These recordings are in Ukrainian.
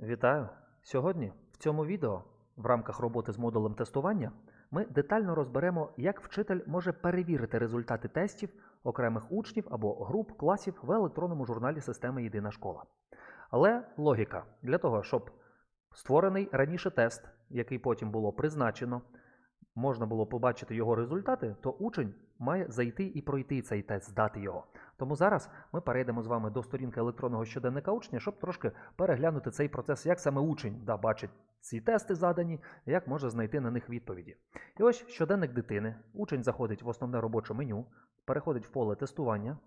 Вітаю! Сьогодні в цьому відео в рамках роботи з модулем тестування ми детально розберемо, як вчитель може перевірити результати тестів окремих учнів або груп класів в електронному журналі системи Єдина школа. Але логіка для того, щоб створений раніше тест, який потім було призначено, можна було побачити його результати, то учень має зайти і пройти цей тест, здати його. Тому зараз ми перейдемо з вами до сторінки електронного щоденника учня, щоб трошки переглянути цей процес, як саме учень да, бачить ці тести задані, як може знайти на них відповіді. І ось щоденник дитини. Учень заходить в основне робоче меню, переходить в поле тестування.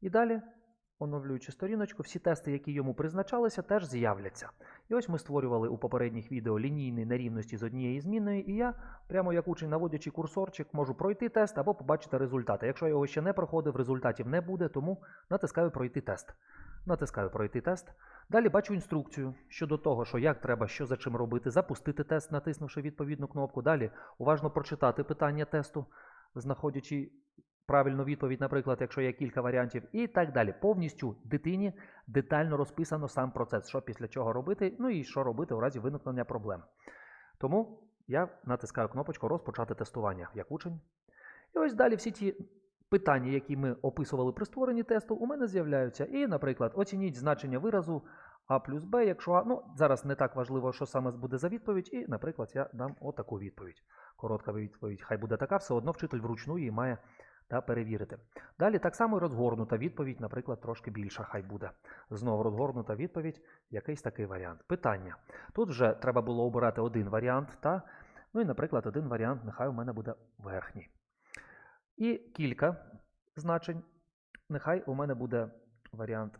І далі, оновлюючи сторіночку, всі тести, які йому призначалися, теж з'являться. І ось ми створювали у попередніх відео лінійні нерівності з однієї змінної, і я, прямо як учень, наводячи курсорчик, можу пройти тест або побачити результати. Якщо я його ще не проходив, результатів не буде, тому натискаю пройти тест. Натискаю пройти тест. Далі бачу інструкцію щодо того, що як треба, що за чим робити, запустити тест, натиснувши відповідну кнопку. Далі уважно прочитати питання тесту, знаходячи правильну відповідь, наприклад, якщо є кілька варіантів, і так далі. Повністю дитині детально розписано сам процес, що після чого робити, ну і що робити у разі виникнення проблем. Тому я натискаю кнопочку Розпочати тестування як учень. І ось далі всі ті питання, які ми описували при створенні тесту, у мене з'являються. І, наприклад, оцініть значення виразу А плюс Б, якщо А. Ну, зараз не так важливо, що саме буде за відповідь, і, наприклад, я дам отаку відповідь. Коротка відповідь, хай буде така, все одно вчитель вручну її має та перевірити. Далі так само розгорнута відповідь, наприклад, трошки більша, хай буде. Знову розгорнута відповідь, якийсь такий варіант. Питання. Тут вже треба було обирати один варіант, та, ну і, наприклад, один варіант, нехай у мене буде верхній. І кілька значень. Нехай у мене буде варіант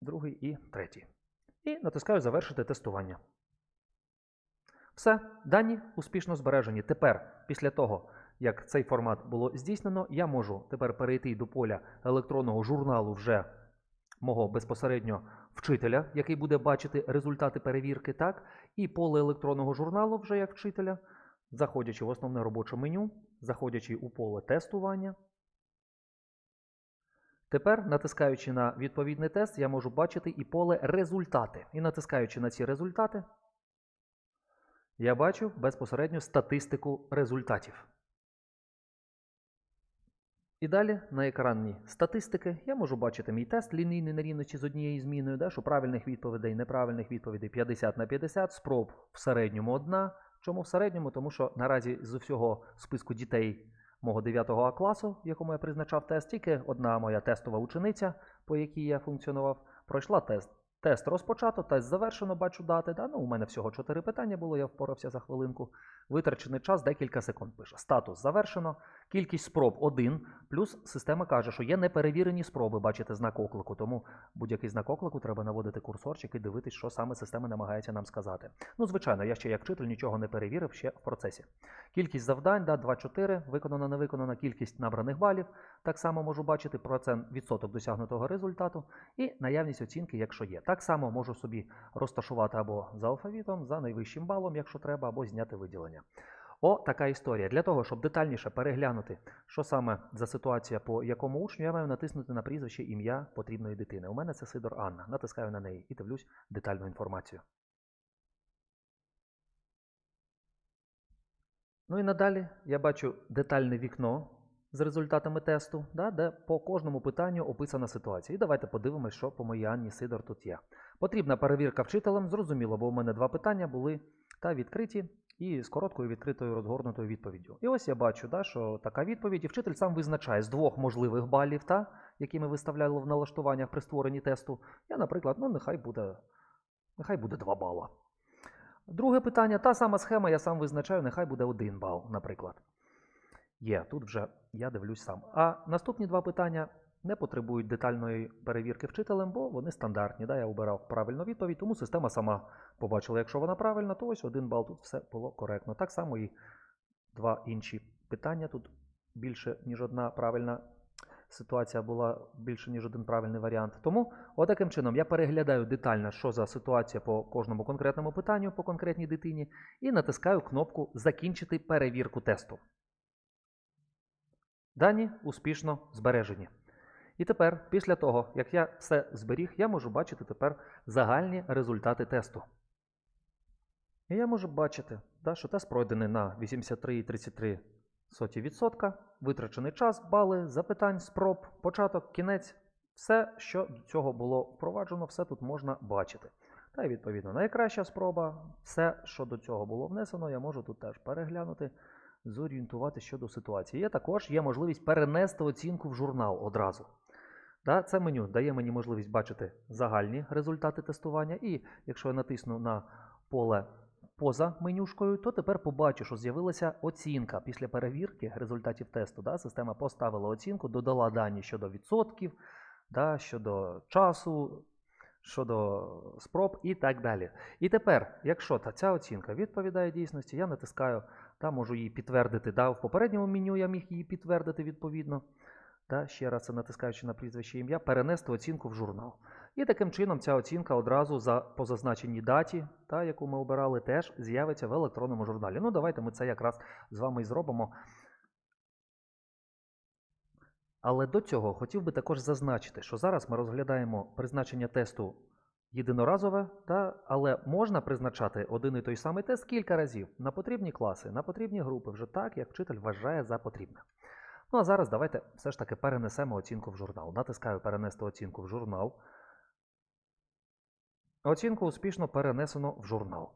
другий і третій. І натискаю Завершити тестування. Все, дані успішно збережені. Тепер, після того, як цей формат було здійснено, я можу тепер перейти до поля електронного журналу вже мого безпосередньо вчителя, який буде бачити результати перевірки, так, і поле електронного журналу вже як вчителя, заходячи в основне робоче меню, заходячи у поле тестування. Тепер, натискаючи на відповідний тест, я можу бачити і поле результати. І натискаючи на ці результати, я бачу безпосередньо статистику результатів. І далі на екрані статистики я можу бачити мій тест лінійний на рівності з однією зміною, да, що правильних відповідей, неправильних відповідей 50 на 50, спроб в середньому одна. Чому в середньому? Тому що наразі з усього списку дітей мого 9 А класу, якому я призначав тест, тільки одна моя тестова учениця, по якій я функціонував, пройшла тест. Тест розпочато, тест завершено, бачу дати. Да? Ну, у мене всього 4 питання було, я впорався за хвилинку. Витрачений час декілька секунд пише. Статус завершено. Кількість спроб 1, плюс система каже, що є неперевірені спроби, бачите знак оклику. Тому будь-який знак оклику треба наводити курсорчик і дивитись, що саме система намагається нам сказати. Ну, звичайно, я ще як вчитель нічого не перевірив ще в процесі. Кількість завдань, да, 2-4, виконана, не виконана, кількість набраних балів. Так само можу бачити процент відсоток досягнутого результату і наявність оцінки, якщо є. Так само можу собі розташувати або за алфавітом, за найвищим балом, якщо треба, або зняти виділення. О, така історія. Для того, щоб детальніше переглянути, що саме за ситуація по якому учню, я маю натиснути на прізвище ім'я потрібної дитини. У мене це Сидор Анна. Натискаю на неї і дивлюсь детальну інформацію. Ну і надалі я бачу детальне вікно з результатами тесту, да, де по кожному питанню описана ситуація. І давайте подивимось, що по моїй Анні Сидор тут є. Потрібна перевірка вчителем, зрозуміло, бо у мене два питання були та відкриті і з короткою відкритою розгорнутою відповіддю. І ось я бачу, да, що така відповідь, і вчитель сам визначає з двох можливих балів, та, які ми виставляли в налаштуваннях при створенні тесту. Я, наприклад, ну нехай буде, нехай буде 2 бала. Друге питання, та сама схема, я сам визначаю, нехай буде 1 бал, наприклад. Є, тут вже я дивлюсь сам. А наступні два питання не потребують детальної перевірки вчителем, бо вони стандартні. Да? Я обирав правильну відповідь, тому система сама побачила, якщо вона правильна, то ось один бал тут все було коректно. Так само і два інші питання. Тут більше, ніж одна правильна ситуація була більше, ніж один правильний варіант. Тому, отаким чином, я переглядаю детально, що за ситуація по кожному конкретному питанню, по конкретній дитині, і натискаю кнопку Закінчити перевірку тесту. Дані успішно збережені. І тепер, після того, як я все зберіг, я можу бачити тепер загальні результати тесту. І я можу бачити, да, що тест пройдений на 83,33%, витрачений час, бали, запитань, спроб, початок, кінець. Все, що до цього було впроваджено, все тут можна бачити. Та й відповідно найкраща спроба, все, що до цього було внесено, я можу тут теж переглянути, зорієнтувати щодо ситуації. Є також є можливість перенести оцінку в журнал одразу. Да, це меню дає мені можливість бачити загальні результати тестування. І якщо я натисну на поле поза менюшкою, то тепер побачу, що з'явилася оцінка після перевірки результатів тесту. Да, система поставила оцінку, додала дані щодо відсотків, да, щодо часу, щодо спроб і так далі. І тепер, якщо та ця оцінка відповідає дійсності, я натискаю та можу її підтвердити. Да, в попередньому меню я міг її підтвердити відповідно. Да, ще раз це натискаючи на прізвище ім'я, перенести оцінку в журнал. І таким чином ця оцінка одразу за по зазначеній даті, та, яку ми обирали, теж з'явиться в електронному журналі. Ну, давайте ми це якраз з вами і зробимо. Але до цього хотів би також зазначити, що зараз ми розглядаємо призначення тесту єдиноразове, та, але можна призначати один і той самий тест кілька разів на потрібні класи, на потрібні групи, вже так, як вчитель вважає за потрібне. Ну а зараз давайте все ж таки перенесемо оцінку в журнал. Натискаю перенести оцінку в журнал. Оцінку успішно перенесено в журнал.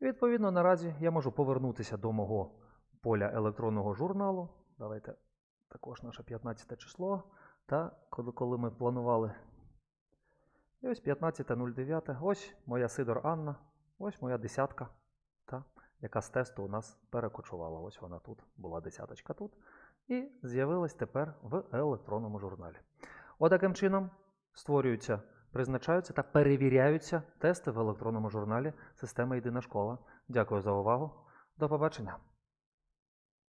Відповідно, наразі я можу повернутися до мого поля електронного журналу. Давайте також наше 15 число. Та коли, коли ми планували. І ось 15.09. Ось моя Сидор Анна. Ось моя десятка, та, яка з тесту у нас перекочувала. Ось вона тут, була десяточка тут. І з'явилась тепер в електронному журналі. Отаким чином створюються, призначаються та перевіряються тести в електронному журналі системи Єдина школа. Дякую за увагу. До побачення.